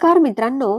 नमस्कार मित्रांनो.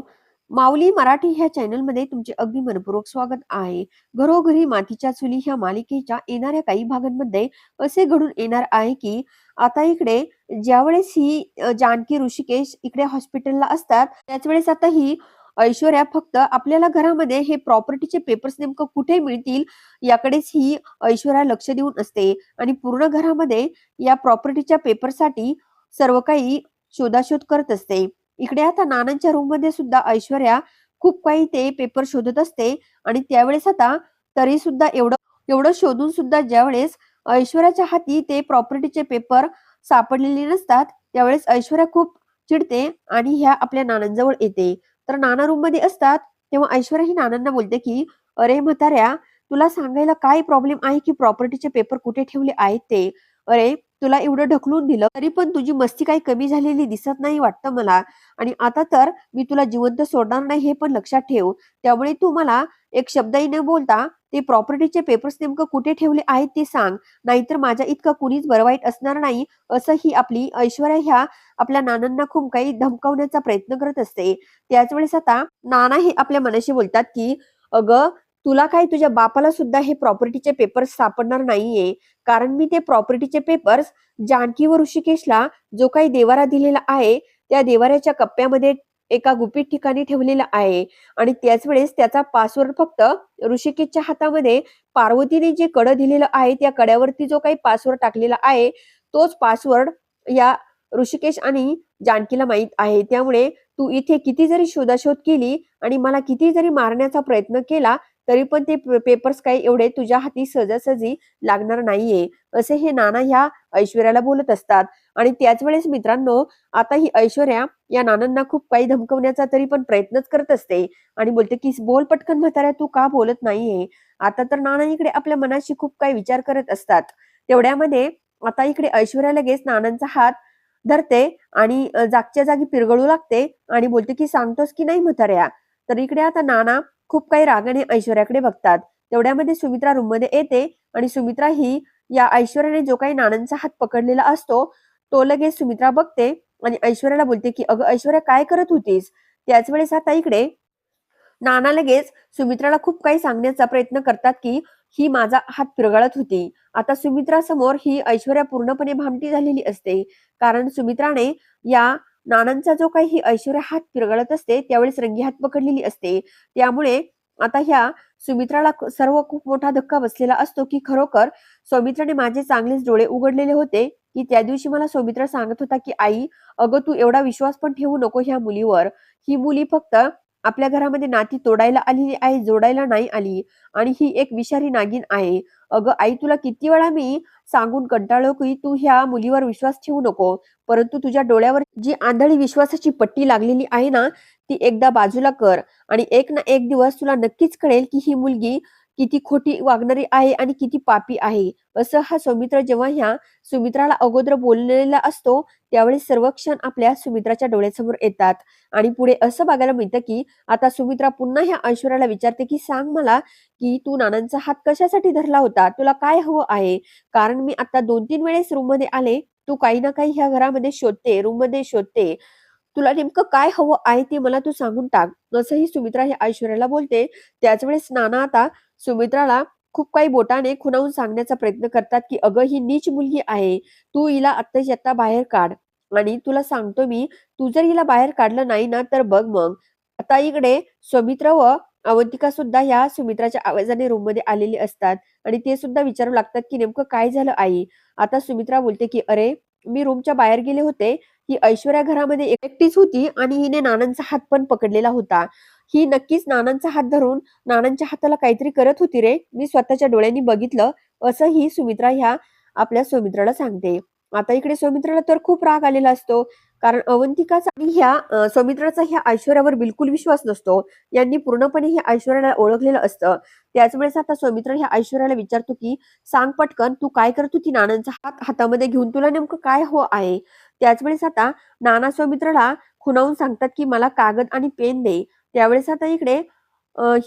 माऊली मराठी ह्या चॅनलमध्ये तुमचे अगदी मनपूर्वक स्वागत आहे. घरोघरी मातीच्या चुली ह्या मालिकेच्या येणाऱ्या काही भागांमध्ये असे घडून येणार आहे की आता इकडे ज्यावेळेस ही जानकी ऋषिकेश इकडे हॉस्पिटलला असतात त्याच वेळेस आता ही ऐश्वर्या फक्त आपल्याला घरामध्ये हे प्रॉपर्टीचे पेपर्स नेमकं कुठे मिळतील याकडेच ही ऐश्वर्या लक्ष देऊन असते. आणि पूर्ण घरामध्ये या प्रॉपर्टीच्या पेपरसाठी सर्व काही शोधाशोध करत असते. इकडे आता नानांच्या रूममध्ये सुद्धा ऐश्वर्या खूप काही ते पेपर शोधत असते आणि त्यावेळेस आता तरी सुद्धा एवढं एवढं शोधून सुद्धा ज्यावेळेस ऐश्वर्याच्या हाती ते प्रॉपर्टीचे पेपर सापडलेले नसतात त्यावेळेस ऐश्वर्या खूप चिडते आणि ह्या आपल्या नानांजवळ येते. तर नाना रूममध्ये असतात तेव्हा ऐश्वर्या ही नानांना बोलते की अरे म्हाताऱ्या तुला सांगायला काय प्रॉब्लेम आहे की प्रॉपर्टीचे पेपर कुठे ठेवले आहेत ते? अरे तुला एवढं ढकलून दिलं तरी पण तुझी मस्ती काही कमी झालेली दिसत नाही वाटतं मला. आणि आता तर मी तुला जिवंत सोडणार नाही हे पण लक्षात ठेव. त्यामुळे तू मला एक शब्दही न बोलता ते प्रॉपर्टीचे पेपर्स नेमकं कुठे ठेवले आहेत ते सांग. नाहीतर माझ्या इतकं कुणीच बरं वाईट असणार नाही असं ही आपली ऐश्वर्या ह्या आपल्या नानांना खूप काही धमकावण्याचा प्रयत्न करत असते. त्याच वेळेस आता नाना हे आपल्या मनाशी बोलतात की अगं तुला काय तुझ्या बापाला सुद्धा हे प्रॉपर्टीचे पेपर्स सापडणार नाहीये? कारण मी ते प्रॉपर्टीचे पेपर्स जानकी व ऋषिकेशला जो काही देवारा दिलेला आहे त्या देवाऱ्याच्या कप्प्यामध्ये एका गुपित ठिकाणी ठेवलेला आहे. आणि त्याच वेळेस त्याचा पासवर्ड फक्त ऋषिकेशच्या हातामध्ये पार्वतीने जे कडं दिलेलं आहे त्या कड्यावरती जो काही पासवर्ड टाकलेला आहे तोच पासवर्ड या ऋषिकेश आणि जानकीला माहीत आहे. त्यामुळे तू इथे किती जरी शोधाशोध केली आणि मला किती जरी मारण्याचा प्रयत्न केला तरी पण ते पेपर्स काही एवढे तुझ्या हाती सहजासहजी लागणार नाहीये. असे हे नाना ह्या ऐश्वर्याला बोलत असतात. आणि त्याच वेळेस मित्रांनो आता ही ऐश्वर्या या नानांना खूप काही धमकवण्याचा तरी पण प्रयत्नच करत असते. आणि बोलते की बोल पटकन म्हाताऱ्या तू का बोलत नाहीये? आता तर नाना इकडे आपल्या मनाशी खूप काही विचार करत असतात. तेवढ्यामध्ये आता इकडे ऐश्वर्या लगेच नानांचा हात धरते आणि जागच्या जागी पिरगळू लागते आणि बोलते की सांगतोस की नाही म्हाताऱ्या? तर इकडे आता नाना खूप काही रागाने ऐश्वर्याकडे बघतात. तेवढ्यामध्ये सुमित्रा रूममध्ये येते आणि सुमित्रा ही या ऐश्वर्याने जो काही नानांचा हात पकडलेला असतो तो लगेच सुमित्रा बघते आणि ऐश्वर्याला बोलते की अगं ऐश्वर्या काय करत होतीस? त्याच वेळेस आता इकडे नाना लगेच सुमित्राला खूप काही सांगण्याचा प्रयत्न करतात की ही माझा हात पिरगळत होती. आता सुमित्रा समोर ही ऐश्वर्या पूर्णपणे भामटी झालेली असते. कारण सुमित्राने या नानांचा जो काही ही ऐश्वर्या हात पिरगळत असते त्यावेळेस रंगी हात पकडलेली असते. त्यामुळे आता ह्या सुमित्राला सर्व खूप मोठा धक्का बसलेला असतो की खरोखर सौमित्राने माझे चांगलेच डोळे उघडलेले होते की त्या दिवशी मला सौमित्र सांगत होता की आई अगं तू एवढा विश्वास पण ठेवू नको ह्या मुलीवर. ही मुली फक्त आपल्या घरामध्ये नाती तोडायला आलेली आहे जोडायला नाही आली आणि ही एक विषारी नागिन आहे. अगं आई तुला किती वेळा मी सांगून कंटाळलो की तू ह्या मुलीवर विश्वास ठेवू नको. परंतु तुझ्या डोळ्यावर जी आंधळी विश्वासाची पट्टी लागलेली आहे ना ती एकदा बाजूला कर आणि एक ना एक दिवस तुला नक्कीच कळेल की ही मुलगी किती खोटी वागणारी आहे आणि किती पापी आहे. असं हा सौमित्र जेव्हा ह्या सुमित्राला अगोदर बोललेला असतो त्यावेळी सर्व क्षण आपल्या सुमित्राच्या डोळ्यासमोर येतात. आणि पुढे असं बघायला मिळतं की आता सुमित्रा पुन्हा ह्या ऐश्वर्याला विचारते की सांग मला की तू नानांचा हात कशासाठी धरला होता? तुला काय हवं आहे? कारण मी आता दोन तीन वेळेस रूममध्ये आले तू काही ना काही ह्या घरामध्ये शोधते रूममध्ये शोधते. तुला नेमकं काय हवं आहे ते मला तू सांगून टाक. असंही सुमित्रा हे ऐश्वर्याला बोलते. त्याच वेळेस नाना आता सुमित्राला खूप काही बोटाने खुणावून सांगण्याचा प्रयत्न करतात की अगं ही नीच मुलगी आहे. तू हिला आत्ताची आत्ता बाहेर काढ. आणि तुला सांगतो मी तू जर हिला बाहेर काढलं नाही ना तर बघ मग. आता इकडे सुमित्रा व अवंतिका सुद्धा ह्या सुमित्राच्या आवाजाने रूममध्ये आलेले असतात. आणि ते सुद्धा विचारू लागतात की नेमकं काय झालं आई? आता सुमित्रा बोलते की अरे मी रूमच्या बाहेर गेले होते. ही ऐश्वर्या घरामध्ये एकटीच होती आणि हिने नानांचा हात पण पकडलेला होता. ही नक्कीच नानांचा हात धरून नानांच्या हाताला काहीतरी करत होती रे. मी स्वतःच्या डोळ्यांनी बघितलं. असं ही सुमित्रा ह्या आपल्या सौमित्राला सांगते. आता इकडे सौमित्राला तर खूप राग आलेला असतो. कारण अवंतिकाचा आणि ह्या सौमित्राचा ह्या ऐश्वर्यावर बिलकुल विश्वास नसतो. यांनी पूर्णपणे ह्या ऐश्वर्याला ओळखलेलं असतं. त्याच वेळेस आता सौमित्र ह्या ऐश्वर्याला विचारतो की सांग पटकन तू काय करत होती नानांचा हात? हातामध्ये घेऊन तुला नेमकं काय हो आहे? त्याच वेळेस आता नाना सौमित्राला खुणावून सांगतात की मला कागद आणि पेन दे. त्यावेळेस आता इकडे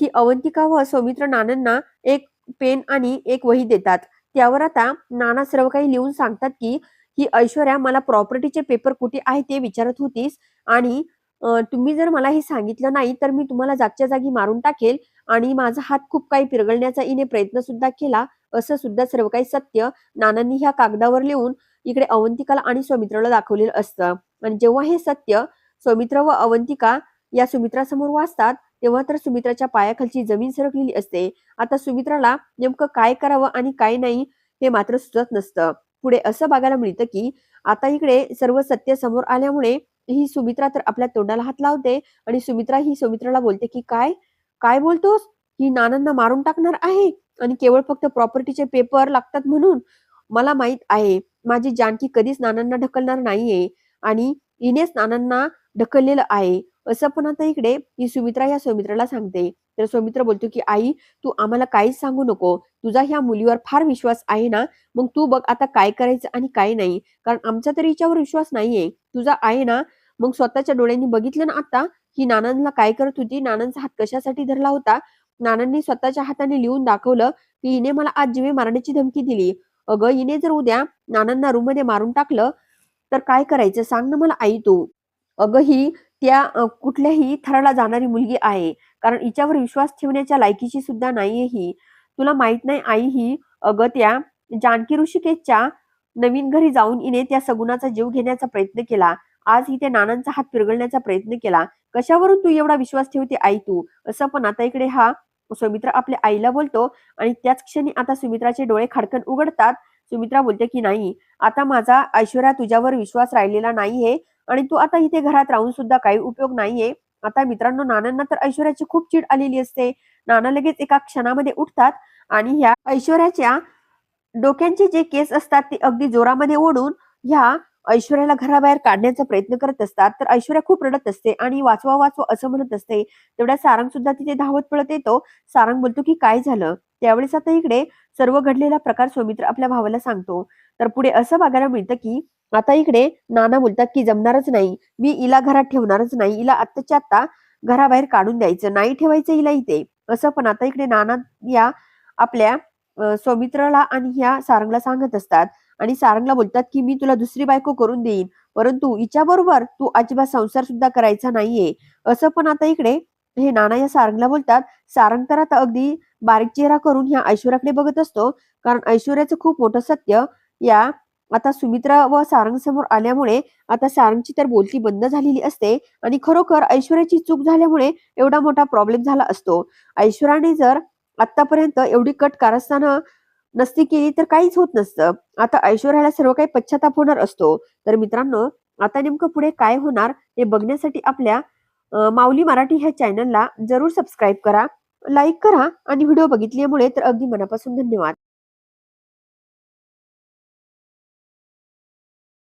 ही अवंतिका व सौमित्र नानांना एक पेन आणि एक वही देतात. त्यावर आता नाना सर्व काही लिहून सांगतात की ही ऐश्वर्या मला प्रॉपर्टीचे पेपर कुठे आहे ते विचारत होतीस? आणि तुम्ही जर मला हे सांगितलं नाही तर मी तुम्हाला जागच्या जागी मारून टाकेल आणि माझा हात खूप काही पिरगळण्याचा इने प्रयत्न सुद्धा केला. असं सुद्धा सर्व काही सत्य नानांनी ह्या कागदावर लिहून इकडे अवंतिकाला आणि सौमित्राला दाखवलेलं असतं. आणि जेव्हा हे सत्य सौमित्र व अवंतिका या सुमित्रासमोर वाचतात तेव्हा तर सुमित्राच्या पायाखालची जमीन सरकलेली असते. आता सुमित्राला नेमकं काय करावं आणि काय नाही हे मात्र सुचत नसतं. पुढे असं बघायला मिळतं की आता इकडे सर्व सत्य समोर आल्यामुळे ही सुमित्रा तर आपल्या तोंडाला हात लावते आणि सुमित्रा ही सुमित्राला बोलते की काय? काय बोलतोस? ही नानांना मारून टाकणार आहे? आणि केवळ फक्त प्रॉपर्टीचे पेपर लागतात म्हणून? मला माहीत आहे माझी जानकी कधीच नानांना ढकलणार नाहीये आणि हिनेच नानांना ढकललेलं आहे. असं पण आता इकडे ही सुमित्रा या सौमित्राला सांगते. तर सौमित्र बोलतो की आई तू आम्हाला काहीच सांगू नको. तुझा ह्या मुलीवर फार विश्वास आहे ना? मग तू बघ आता काय करायचं आणि काय नाही. कारण आमचा तरी हिच्यावर विश्वास नाहीये. तुझा आहे ना? मग स्वतःच्या डोळ्यांनी बघितलं ना आता? ही नानांना काय करत होती? नानांचा हात कशासाठी धरला होता? नानांनी स्वतःच्या हाताने लिहून दाखवलं की हिने मला आज जीवे मारण्याची धमकी दिली. अगं हिने जर उद्या नानांना रूममध्ये मारून टाकलं तर काय करायचं? सांग ना मला आई तू. अगं ही त्या कुठल्याही थराला जाणारी मुलगी आहे. कारण हिच्यावर विश्वास ठेवण्याच्या लायकीची सुद्धा नाहीये ही. तुला माहीत नाही आई ही अगं त्या जानकी ऋषिकेशच्या नवीन घरी जाऊन हिने त्या सगुणाचा जीव घेण्याचा प्रयत्न केला. आज ही त्या नानांचा हात पिरगळण्याचा प्रयत्न केला. कशावरून तू एवढा विश्वास ठेवते आई तू? असं पण आता इकडे हा सुमित्रा आपल्या आईला बोलतो आणि त्याच क्षणी आता सुमित्राचे डोळे खडकन उघडतात. सुमित्रा बोलते की नाही आता माझा ऐश्वर्या तुझ्यावर विश्वास राहिलेला नाही आहे आणि तू आता इथे घरात राहून सुद्धा काही उपयोग नाहीये. आता मित्रांनो नानांना तर ऐश्वर्याची खूप चीड आलेली असते. नाना लगेच एका क्षणामध्ये उठतात आणि ह्या ऐश्वर्याच्या डोक्यांचे जे केस असतात ते अगदी जोरामध्ये ओढून ह्या ऐश्वर्याला घराबाहेर काढण्याचा प्रयत्न करत असतात. तर ऐश्वर्या खूप रडत असते आणि वाचवा वाचवा असं म्हणत असते. तेवढ्या सारंग सुद्धा तिथे धावत पळत येतो. सारंग बोलतो की काय झालं? त्यावेळेस आता इकडे सर्व घडलेला प्रकार सौमित्र आपल्या भावाला सांगतो. तर पुढे असं बघायला मिळतं की आता इकडे नाना बोलतात की जमणारच नाही. मी हिला घरात ठेवणारच नाही. हिला आत्ताच्या आत्ता घराबाहेर काढून द्यायचं. नाही ठेवायचं हिला इथे. असं पण आता इकडे नाना या आपल्या सौमित्राला आणि ह्या सारंगला सांगत असतात. आणि सारंगला बोलतात की मी तुला दुसरी बायको करून देईन. परंतु हिच्या बरोबर तू अजिबात संसार सुद्धा करायचा नाहीये. असं पण आता इकडे हे नाना या सारंगला बोलतात. सारंग तर आता अगदी बारीक चेहरा करून ह्या ऐश्वर्याकडे बघत असतो. कारण ऐश्वर्याचं खूप मोठं सत्य या आता सुमित्रा व सारंग समोर आल्यामुळे आता सारंगची तर बोलती बंद झालेली असते आणि खरोखर ऐश्वर्याची चूक झाल्यामुळे एवढा मोठा प्रॉब्लेम झाला असतो. ऐश्वर्याने जर आतापर्यंत एवढी कट कारस्थानं नसती केली तर काहीच होत नसतं. आता ऐश्वर्याला सर्व काही पश्चाताप होणार असतो. तर मित्रांनो आता नेमकं पुढे काय होणार हे बघण्यासाठी आपल्या माऊली मराठी ह्या चॅनलला जरूर सबस्क्राईब करा लाईक करा आणि व्हिडिओ बघितल्यामुळे तर अगदी मनापासून धन्यवाद.